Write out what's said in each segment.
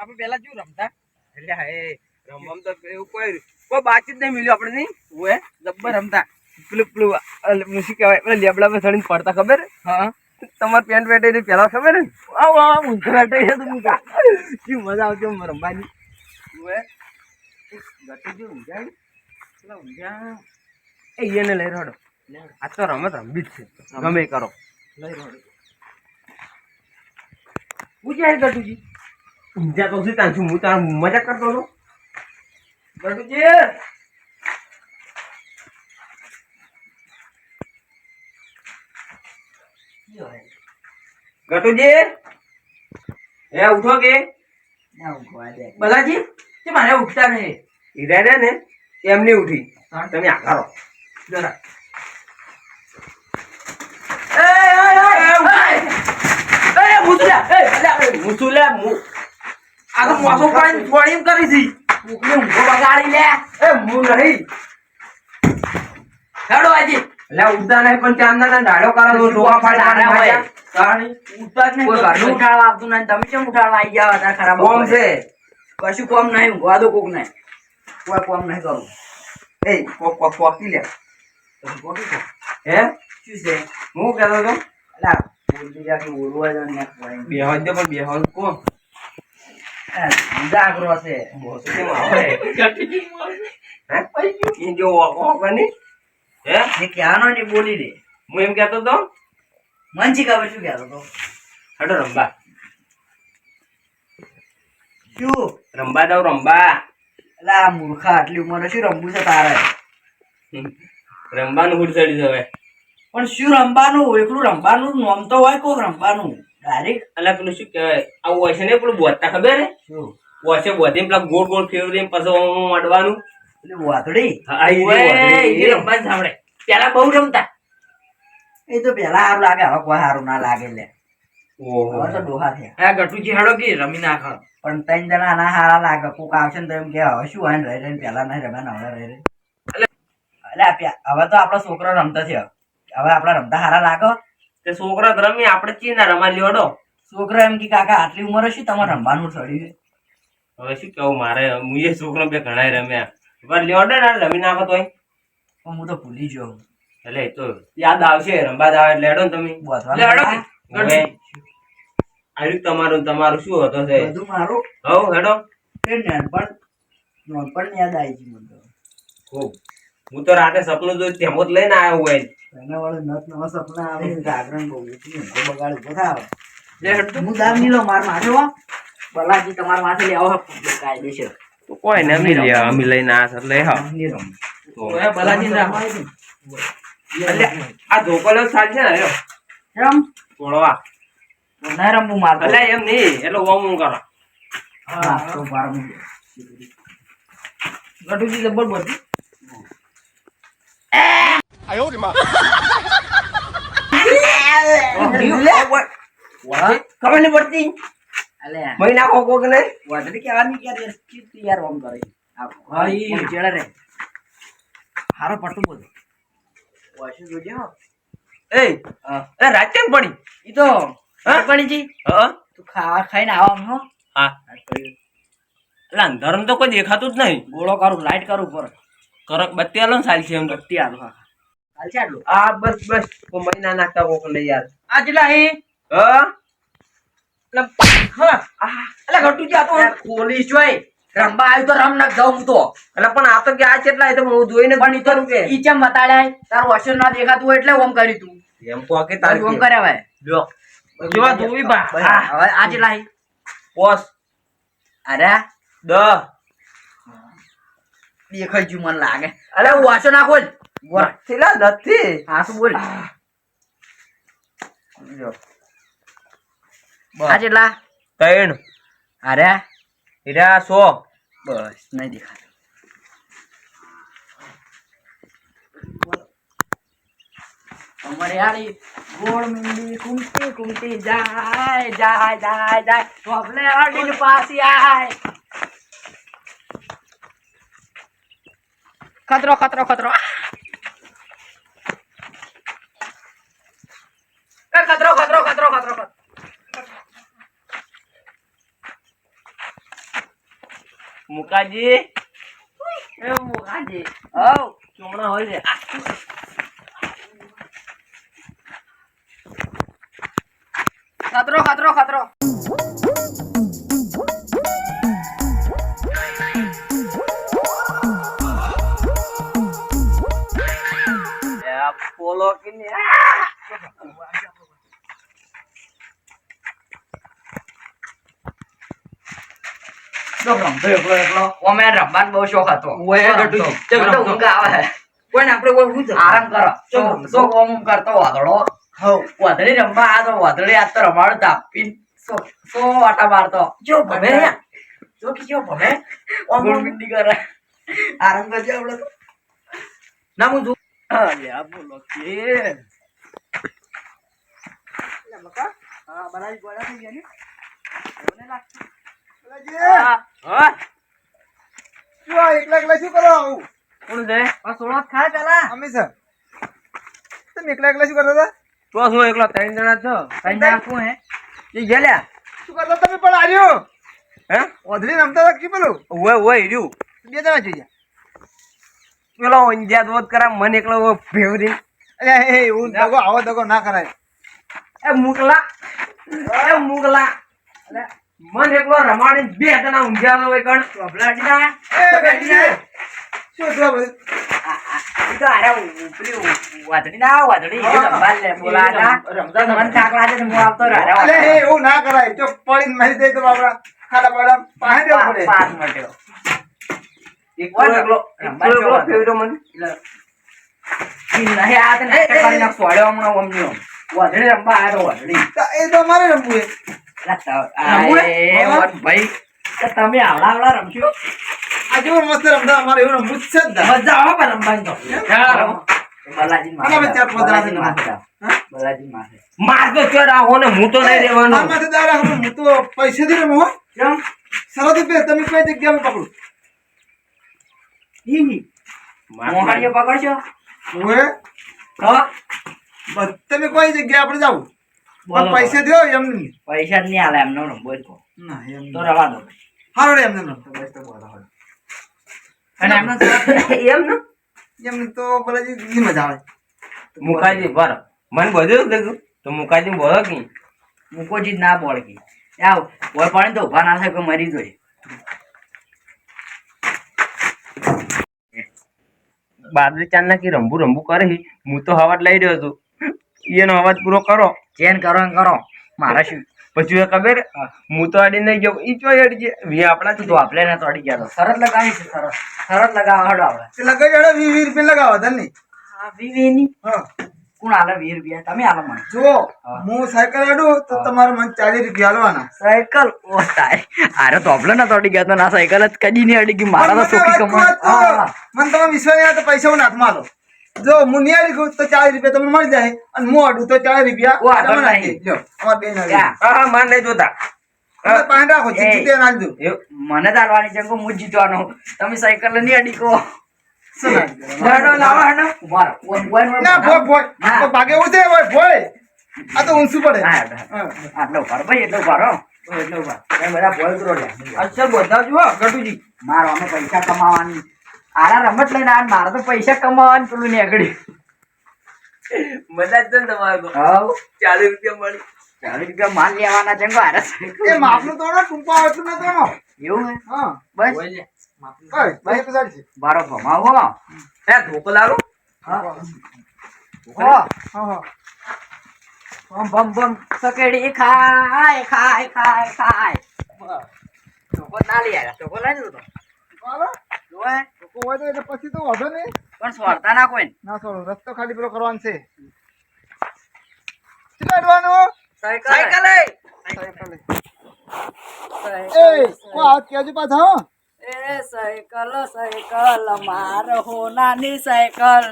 આપણે પેલા શું રમતા? એટલે હા એ રમવામાં તો એવું કોઈ કોઈ બાતચીત નહીં મળ્યું આપણે નહીં ઓએ જબ્બર રમતા. પેલું પેલું અલ- શું કહેવાય પેલા લેબડા પર ચડીને પડતા ખબર? હા. તમારે પેન્ટ પેટ એની પેલા ખબર? ને આવ આવ ઊંધો બેઠો છે તું હું કા શું મજા આવતી આમ રમવાની? ઓએ ગટી જે ઊંઘાય પેલા ઊંઘ્યા એ એને લઈ રડો. આ તો રમત રમવી જ છે. ગમે એ કરો. લઈ રડો. હું ક્યાં ગટુજી ઊંઝા તો ત્યાં છું હું તાર મજા કરતો હતો ગટુજી એ ઉઠો કે બલાજી મારે ઉઠતા નહીં રે ને એમની ઉઠી. તમે આકારો જરા એ એ એ એ આ તો મોસો પાણી થોડી એમ કરી છી ઉકલે ઊંઘો બગાડી લે. એ હું નહીં. હેડો આજી. એટલે ઉડતા નહીં પણ ચાંદા ના ડાળો કરો જોવા હોય. તાણી જ નહીં. કોઈ ઘરનું ઘરનું ઉઠાડવા આપતું નહીં. તમે કેમ ઉઠાડવા આવી ગયા હતા ખરાબ કોમ છે? કશું કોમ નહીં ઊંઘવા દો કોક નહીં કોઈ કોમ નહીં કરું. એ કોક કોક કોકી લે. હે? શું છે? હું કહેતો હતો? અલા બોલતી જા બોલવા દો ને કોઈ બે હોય તો પણ બે હોય કોણ જાગરો છે. હે? ક્યાંનો ની બોલી રે હું એમ કેતો તો? મંચી ખબર શું કેતો તો? હડો રંબા. શું? રંબા દઉં રંબા. અલા આ મૂર્ખા આટલી ઉંમરે શું રમવું છે તારે? રંબાનું હુડ ચડી હવે. પણ શું રમવાનું એકલું રમવાનું નોમ તો હોય કોક રમવાનું ડાયરેક્ટ અલગ પેલું શું કહેવાય? આવું હોય છે ને પેલું બોધતા ખબર હે શું? વોસે બોધી પેલા ગોળ ગોળ ફેરવી પછી અડવાનું. એટલે વાતડી રમવાનું સાંભળે. પેલા બહુ રમતા. એ તો પેલા સારું લાગે હવે કોઈ સારું ના લાગે લે. ઓહો. તો ડોહા થયા ગટુજી હેડો કે રમી નાખો પણ ત્રણ જણા ના હારા લાગે. કોક આવશે ને તો એમ કે હવે શું હોય રહી રહીને પેલા નહીં રમ્યા ને હવે રહી રહી. એટલે હવે તો આપડો છોકરો રમતો થયો હવે આપડા રમતા સારા લાગો. તે છોકરા રમી આપણે ચી ના રમા લ્યોડો છોકરા એમ કે કાકા આટલી ઉંમર હશે તમારે રમવાનું ચડ્યું હવે શું કેવું મારે? હું એ છોકરો બે ઘણા રમ્યા. પણ લ્યોડો ને રમી નાખો તોય. પણ હું તો ભૂલી ગયો એટલે તો યાદ આવશે રમવા દાવ એટલે હેડો ને તમે. લેડો આવ્યું તમારું તમારું શું હતો છે બધું મારું. હવ હેડો. એ નાનપણ નાનપણ યાદ આવી ગયું મને ખૂબ. હું તો રાતે સપનું જોઈ તેમ જ લઈને આવ્યો હોય. એના વાળે નત નવા સપના આવે જાગરણ બહુ બગાડ ઊભો થાવ હું દામ નહીં માર માથે હો. બલાજી તમારા માથે લેવો કાયદેસર. તો કોઈ ને અમે લે અમે લઈને આ એટલે હા તો ઓએ બલાજી ના એટલે આ ધોકો સાલ છે ને લ્યો, રમ તોડવા ના રમવું માર. એટલે એમ નહીં એટલે ઓમ ઓમ કરો. હા તો બાર મૂકે. ગટુજી જબર બોલતી નહીં પડતી અલ્યા, મહિના કોકો કે નહીં કહેવાની કે યાર યાર ઓમ કરે આ હા, ઈ. ઓમ ચેડે રે હારો પડતું બોલ જોજે એ હા. એ રાત કેમ પડી ઈ તો હા? પડી જી હા તું ખાવા ખાઈને આવા આમ હો હા એટલે અંધારું તો કોઈ દેખાતું જ નહીં ગોળો કરું લાઈટ કરું ઉપર કરક બત્તી આલો ને સારી છે એમ બત્તી આલો હા હાલ છે આટલું? આ બસ બસ. કોઈ મહિના નાખતા કોક નહીં યાર આ જેટલા હે? હા. હા અલા ગટુજી તો. પોલીસ જોઈ. રંબા આવ્યું તો રમ જાઉં તો. એટલે પણ આ તો કે આ કેટલા તો હું જોઈને પણ ઈ તો ઈ ચમ બતાડ્યા તારું અસર ના દેખાતું હોય એટલે ઓમ કરી તું. એમ તો કે તારું ઓમ ભાઈ જોવા ધોવી બા. હવે આ જેટલા હી? અરે. દ. દેખાઈ ગયું મને લાગે. અરે વાસો નાખો જ. ગોરા. થેલા નથી હા શું બોલ જો આ જેટલા ત્રણ અરે હીરા સો બસ નહીં દેખાતું અમારે યારી ગોળ મીંડી કુમતી કુમતી જાય જાય જાય જાય ટોપલે અડીને પાછી આય ખતરો ખતરો ખતરો એ ખતરો ખતરો ખતરો ખતરો ખતરો મુકાજી એ મુકાજી હઉ ચોમણા હોય છે ખતરો ખતરો ખતરો આ પોલો કે ને તો રમતો એકલો એકલો ઓમે રમવાનો બહુ શોખ હતો. ઊંઘ આવે. કોઈને આપણે કોઈ શું? આરામ કરો. ઓમ ઓમ કરતો વાદળો. વાદળી રમવા આ તો વાદળી આજ તો રમાડો તાપી સો આટા મારતો. જો ભમે જો કે જો ભમે. ઓમ ઓમ. ગુંડી કરે. આરામ કરજો આપણે ના હું જો અલ્યા બોલો કે. હા, બનાવી ગોળા થઈ ગયા ને? મને હા એકલા એકલા શું કરો આવું? કોણ છે? સોળા ખાય પેલા. અમે સર તમે એકલા એકલા શું કરતા હતા? તો શું એકલો ત્રણ જણા છો? કઈ નાખું હે? એ ગયેલા શું કરતા તમે પણ આવ્યો હે? ઓધરી રમતા હતા કે પેલું? ઓય ઓય રહ્યું બે જણા જોઈએ પેલો ઊંઝા દોત કરા મને એકલો ફેવરી અલ્યા એ એવું દગો આવો દગો ના કરાય. એ મુકલા એ મુકલા અલે, મન એકલો રમાડી બે જણા ઊંઘ્યા હોય કણ? ચોપલાટી ના તો તો એવું ના કરાય. જો પડીને મારી દે તો બાપડા ખાડા બાડા પાસે દેવું પડે. પાસ મટ્યો તો રમવા તો તો એ તો અમારે રમવું હે? હા. ભાઈ તમે આવડા આવડા રમશો આજે મસ્ત રમતા અમારે એવું રમવું જ છે. મજા આવે પણ રમવાની તો બલાજી હા? માર તો ચડ આવો ને હું તો નહીં રહેવાનો હું હું તો પૈસાથી રમું કેમ સરસ રૂપિયા તમે કઈ જગ્યામાં પકડો ઈ ઈ. પકડશો ઓએ તમે કોઈ જગ્યાએ આપણે જાવું પણ પૈસા દો એમ પૈસા જ નહીં આલે એમનો રમવો જ. ના એમ તો રવા દો. હારો રે એમને રમતો બસ તો બોલો હારો. અને એમનો એમ ને એમને તો બલાજી ની મજા આવે. મુકાજી બર મને બધું જ લાગ્યું તો મુકાજી બોલો કે મુકોજી ના ના કે. આવ કોઈ પાણી તો ઊભા ના થાય કોઈ મરી જોઈએ બાદરી ચાંદ ના કે રંબુ રંબુ કરે હી? હું તો હવાટ લઈ રહ્યો છું. એનો અવાજ પૂરો કરો. ચેન કરો ને કરો. મારા શું? પછી એ ખબર? હું. તો અડી નહીં ગયો ઈ ચોય અડી ગયા વી આપણા તો આપણે ને તોડી ગયા તો. શરત લગાવી છે શરત. શરત લગાવવા હડો આપણે. તે લગાવી હડો વી વી રૂપિયા લગાવો તને નહીં હા ની? હા. કોણ આલે વીસ રૂપિયા? તમે આલો મને. જો હું. સાયકલ આડું તો તમારે મને ચાલીસ રૂપિયા આલવાના સાયકલ? ઓ તાય અરે તોપલો ના તોડી ગયા તો. ના સાયકલ જ કદી નહીં અડી ગઈ. મારા તો કમાણ કહો, મને તમે વિશ્વાસ નહીં તો પૈસા હું નાથમાં આલો. જો આલી કહું તો ચાલીસ રૂપિયા તમને મળી જાય અને આડું તો ચાલીસ રૂપિયા ઓ, નહીં. જોતા. મને ચાલવાની છે હું જીતવાનો. તમે સાયકલ નહીં અડી કહો. ના ભોય ભોય ભાગે ભોય ભોય આ તો ઊંચું પડે. ના. આટલો ઊભા ભાઈ એટલો ઊભા રહો એટલો ઊભા બધા બોલ કરો અચ્છા બધા જુઓ ગટુજી. મારો અમે પૈસા કમાવાની. આરા રમત લઈને આ મારે તો પૈસા કમાવાનું પેલું નીકળી. મજા જ છે ને તમારે તો. હવ. ચાલીસ રૂપિયા મળી. ચાલીસ રૂપિયા માલ લેવાના છે ને આરા એ માપનું તોડો ટૂંપા આવતું ના તોડો એવું હે? હા. બસ. બસ બસ તો છે બારો ભમાવો હે. ધોકો લાવો. હો. હા. હા બમ બમ બમ. સકેડી ખાય ખાય ખાય ખાય. ચોકો ના લઈ આવ્યા. ચોકો લઈ લીધો જોવે લોકો હોય તો એટલે પછી તો વાંધો નહીં. પણ સ્વાર્થા ના કોઈ ના. છોડો રસ્તો ખાલી પેલો કરવાનો છે. કેટલા સાયકલ. સાયકલ એ. કો હાથ કેજો પાછા એ સાયકલ સાયકલ માર હોનાની સાયકલ.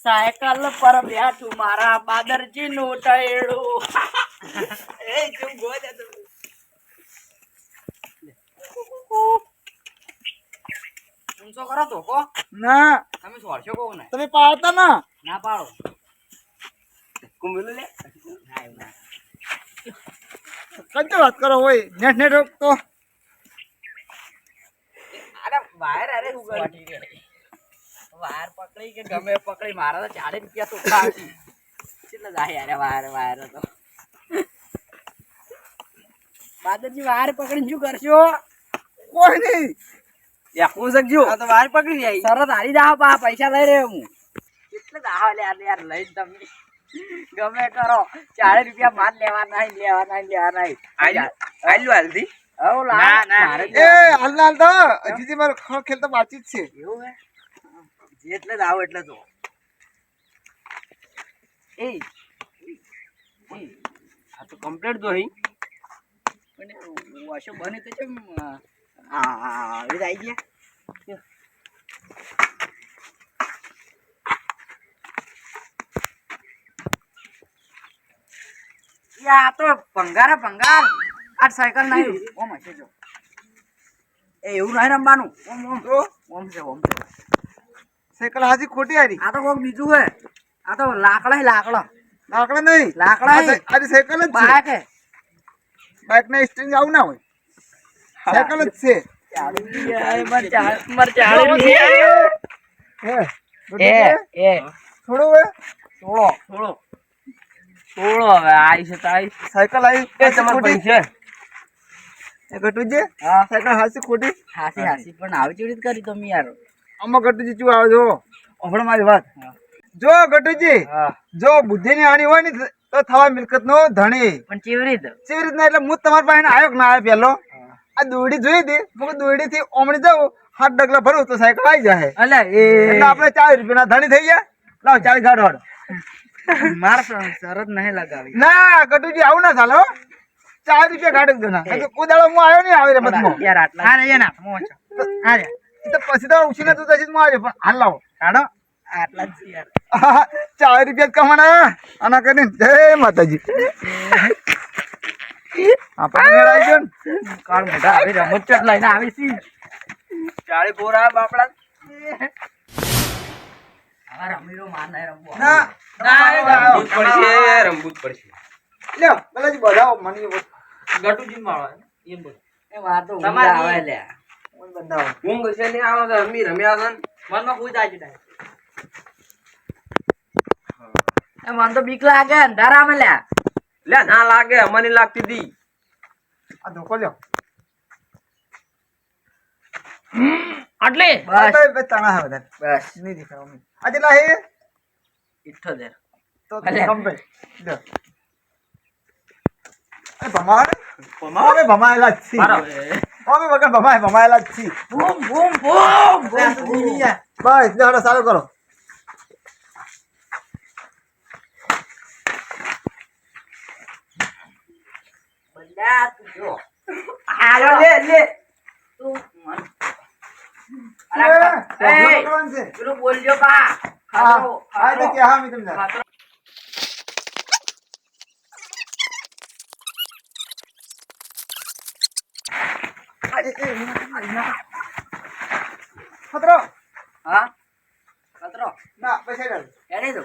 સાયકલ પર બેઠું મારા બાદરજી નું ટયડું. એ તું ગોજ ઊંચો કરો તો કો ના. તમે છોડશો કહું ને? તમે પાડતા ના. ના પાડો. કુંભલો લે. કંચો વાત કરો હોય. નેટ નેટ તો. અરે બહાર અરે ઉગાડી વાર પકડી કે ગમે પકડી. મારા તો ચાલીસ રૂપિયા તો ખાતી કેટલા જાય અરે વાર વાર તો. બાદરજી વાર પકડીને શું કરશો? કોઈ નહીં. એકવું શકજો આ તો વાર પકડી જાય તરત હારી પા પૈસા લઈ રહ્યો હું. કેટલા દાવા લે યાર લઈ તમે. ગમે કરો. ચારે રૂપિયા માલ લેવા નહીં લેવા નહીં લેવા નહીં આલ્યું હાલથી. હવ ના ના એ હાલ હાલ તો. મારો ખરો ખેલ તો બાકી જ છે. એવું હે? જેટલે જ એટલે તો એ આ તો કમ્પ્લીટ તો હઈ પણ વાશો બને તો ચમ આ એ આવી ગયા યા તો ભંગાર ભંગાર. આ સાયકલ નહીં ઓમ હશે જો એ એવું નહીં રમવાનું. ઓમ ઓમ ઓમ. છે ઓમ છે સાયકલ હાજી ખોટી હારી આ તો કોક બીજું હે આ તો લાકડા હે લાકડા. લાકડા નહીં. લાકડા આજે સાયકલ જ બાઈક હે. બાઇક ના સ્ટેન્ડ આવું ના હોય. સાયકલ જ છે. હે એ એ થોડું હે થોડો થોડો થોડો હવે આઈ છે તાઈ સાયકલ આવી એ તમાર પૈસા એ ગટુજી હા. સાયકલ હાસી ખોટી? હાસી હાસી પણ આવી ચેવી કરી તમે યાર. આમાં ગટુજી ચું આવે જો હમણાં મારી વાત. જો ગટુજી હા. જો બુદ્ધિ ની હાની હોય ને તો થવા મિલકત નો ધણી. પણ ચીવરી ચીવરી એટલે હું તમારી પાસે આવ્યો કે ના આવ્યો પેલો આ દોડી જોઈ હતી હું દોડી થી ઓમણી જાઉં હાથ ડગલા ભરું તો સાયકલ આવી જાય અલે એટલે આપણે ચાલીસ રૂપિયા ધણી થઈ ગયા. લાવ ચાલીસ ગાડો હાડો. માર શરત નહીં લગાવી. ના કટુજી આવું ના ચાલો ચાર રૂપિયા ગાડી દો ના કારણ કે કોઈ દાડો હું આવ્યો નહીં આવી રમતમાં. યાર આટલા. હા રે ના હા રે એ તો પછી તો ઉછીને તું તજી હું આવ્યો પણ હાલ લાવો. કાઢો આટલા જ યાર. ચાર રૂપિયા જ કમાણા આના કરીને જય માતાજી. આપણે મેળ ને. કાળ મોઢા આવી રમત ચટ લઈને આવી છી ચાળી બોરા બાપડા. રમીરો માર નહીં રમવો. ના રમવું પડશે રમવું પડશે. લ્યો પેલાજી બધાઓ મને ગટુજી માળો એમ બોલ એ વાત તો આવે લે. ઊંઘ છે ને આવે તો રમી રમ્યા છે મનમાં કોઈ જાય છે મન તો બીક લાગે અંધારામાં લ્યા લે ના લાગે અમને લાગતી હતી આ ધોકો લ્યો. આટલે? આ બસ બે- બે તણા હે બધા. બસ. નહીં દેખાય અમને આ જેટલા હે? ઇઠ્ઠોતેર તો અલ્યા. કમ્પ્લીટ લ્યો. અરે ભમાવા. ને? અમે ભમાયેલા જ છીએ. મારો. અમે વગર ભમાય ભમાયેલા જ છીએ. બૂમ બૂમ બૂમ બસ લ્યો હાલો સારું કરો. બધા તું જો આલો લે લે. તું મન એ, અરે ભમાવા એ કરવાનું છે. પેલું બોલજો બા. હા. હા કે હા મેં તમને. ખતરો હા? ખાતરો ના પૈસા કાઢ એની દો.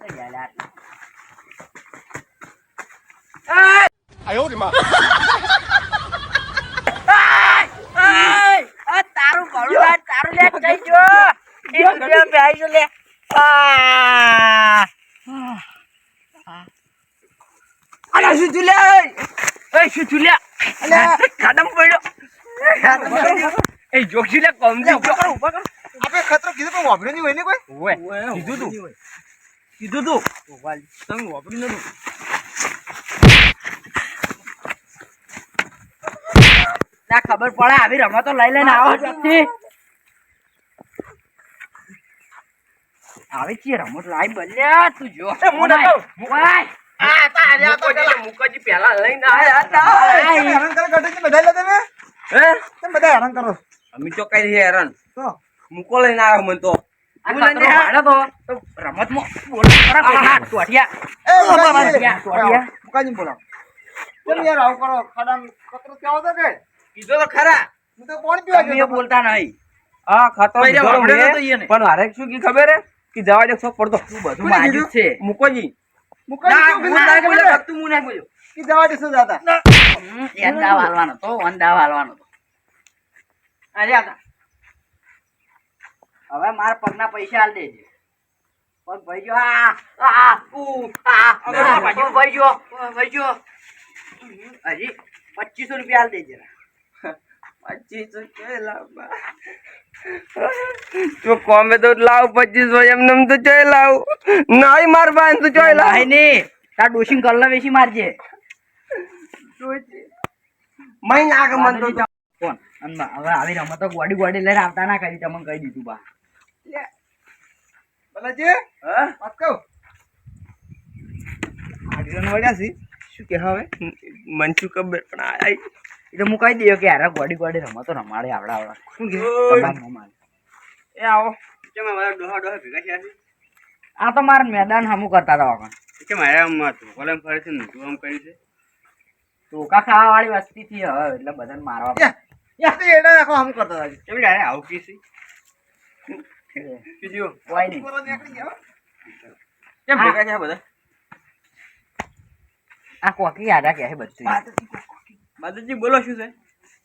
એ યાર યાર. એય! આ તારું ભલું થાય, તારું લે જઈ જો એ રૂપિયા બેસી જો લે આ! અલા, શું થયું લે? એય, શું થયું લે? અલા, ખાડામાં પડ્યો. એ જોગજી લે કમજી જો. આપણે ખતરો કીધું પણ વાપર્યું નહીં હોય ને કોઈ ઓવે કીધું તું કીધું તું તમે વાપરી નતું ખબર પડે આવી રમતો લઈ લઈને આવો આવી છે રમત લાઈ બલ્યા તું જો હું નતો. ઓય, મુકાજી મુકાજી પહેલા લઈને આયા હતા કરો ગઢેજી બધા લે તમે હે તમે બધા હેરાન કરો અમે તો કઈ છે હેરાન તો મૂકો લઈને આવ્યો મને તો રમત રમતમાં બોલો કીધું તો ખરા. હું તો કોણ પીવા ગયો બોલતા નહીં. હા ખાતો. પણ હારે શું કી ખબર હે? કે જવા દે શોખ પડતો બધું માજી છે. મુકોજી. મુકાજી ના, બોલ્યો, તું હું બોલ્યો. કે જવા દેશો જાતા હમ, એમ તો વન દાવ તો. અરે આ હવે મારા પગના પૈસા આલ દેજે. પગ ભાઈ ગયો. આ આ ઉ આ ભાઈ ગયો ગયો. હજી પચીસો રૂપિયા આલ દેજે પચીસો ચોય લાવવા? તું કોમે તો લાવ પચીસો એમ એમ તો ચોય લાવ. નહીં માર બાન તો ચોય લાવ. નહીં તાર કલ્લા વેચી મારજે. મય નાગ મન તો કોણ અનમાં હવે આવી રમતો ગોડી ગોડી લઈને આવતા ના કરી તમને કહી દીધું બા. બલાજી હા? વાત કહું આગળ વળ્યા છે? શું કે હવે? મન શું ખબર પણ આ આઈ એ હું કહી દઈએ કે યાર ગોડી ગોડી રમતો રમાડે આવડા આવડે. શું કે? કબાટ ન મારે. એ આવો. કેમ મારા ડોહા ડોહા ભેગા થયા છે? આ તો મારે મેદાન હમું કરતા હતા વગર. કે મારે આમ કોલમ ફરે છે ને તું આમ કરી છે. ટોકા ખાવા વાળી વસ્તી થી હવે એટલે બધાને મારવા યાર યા તે એડા રાખો આમ કરતા હતા. કેમ યાર આવું કી છે? કીધું કોઈ નહીં. બરોબર નીકળી ગયા હો. કેમ. ભેગા થયા બધા? આ કોકી યાદ કે બધું બાદુજી બોલો શું છે?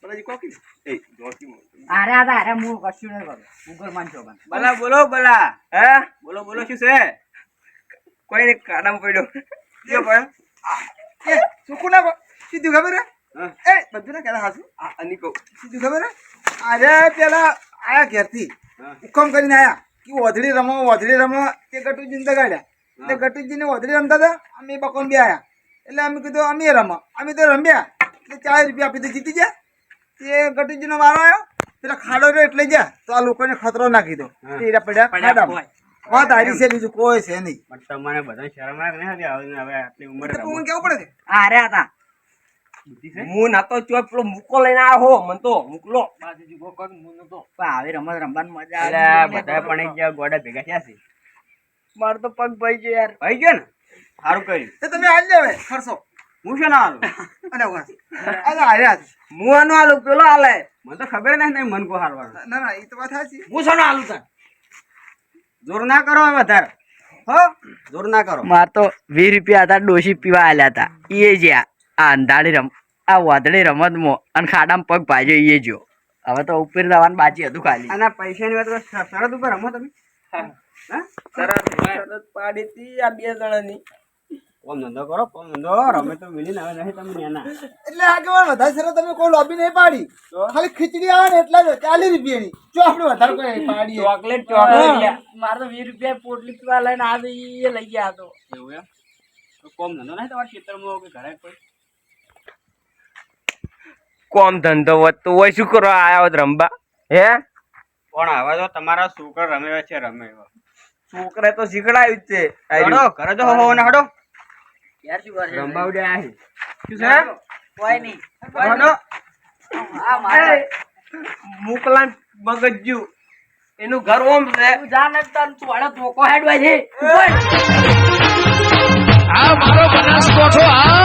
બલાજી કોકી એ જોકી અરે આ અરે હું કશું નહીં કરું ઉગર માન છો પણ. બલા બોલો બલા. હે? બોલો બોલો શું છે? કોઈ ને કાડામાં પડ્યો. જો પડ્યો? એ સુકુ ના બ- સીધું ખબર હે? એ બધું ના કેલા હાસુ. આ અની કહું સીધું ખબર હે? અરે પેલા આયા ઘેરથી. હુકમ કરીને આયા કે ઓધડી રમો ઓધડી રમો. તે ગટુજીને દગાડ્યા. એટલે ગટુજીને ઓધડી રમતા હતા. અમે બકોન બી આયા. એટલે અમે કીધું અમે રમો. અમે તો રમ્યા. ચાલીસ રૂપિયા આપી તો જીતી ગયા તે ગટુજીનો વારો આવ્યો. પેલા ખાડો રહ્યો એટલે ગયા તો આ લોકોને ખતરો નાખી દો. હા. પડ્યા પડ્યા ખાડામાં. વાત હારી છે બીજું કોઈ છે નહીં. પણ તમારે બધા શરમ લાગે ને હવે હવે હવે આટલી ઉંમરે હું કેવું પડે છે? અરે હતા. હું ના તો ચો પેલો મૂકો લઈને આવ્યો હો મન તો મૂકલો. બાજુજી ગો કર મું નતો. પણ રમત રમવાની મજા આવે બધા પણ ગોડા ભેગા થયા છે. મારો તો પગ ભાઈ ગયો યાર. ભાઈ ગયો ને? સારું કર્યું. તમે હાલ જાવ ખર્ચો હું છે ના ઊભા. અરે હાર્યા છે. હું પેલો આલે મને તો ખબર નહીં મન કો હાલવાનું ના ના એ તો વાત સાચી હું છે જોર ના કરો હવે વધારે. હો? જોર ના કરો. માર તો વીસ રૂપિયા હતા ડોશી પીવા આલ્યા હતા. એ જે આ અંધાડી રમ આ વાદળી રમતમાં અને ખાડામાં પગ ભાજ્યો એ જો હવે તો ઉપર જવાનું બાજી હતું ખાલી. અને પૈસાની વાત શરત ઉપર રમો તમે. હા? શરત શરત પાડી હતી આ બે જણાની. કોમ ધંધો કરો કોમ ધંધો રમે તો મિલી હવે નહીં તમે નેના એટલે આગળ વધારે સર તમે કોઈ લોબી નહીં પાડી. ખાલી ખીચડી આવે ને એટલા જ ચાલીસ રૂપિયાની જો આપણે વધારે કોઈ પાડીએ. Chocolate chocolate. મારે તો વીસ રૂપિયા પોટલી પીવા લઈને આ એ લઈ ગયા હતો એવું એમ? કોમ ધંધો નહીં તમારા ખેતરમાં કે ઘરે કોઈ? કોમ ધંધો વધતો હોય શું કરવા આયા હોત રમવા. હે? પણ હવે તો તમારા છોકરા રમે છે રમે. છોકરા તો શીખડાયું જ છે. ઘરે તો હો ને હડો. યાર શું કરે એનું ઘર ઓમ છે. તું જાને તન તું હડે ધોકો હેડવા છે. આ મારો બનાસ કોઠો આ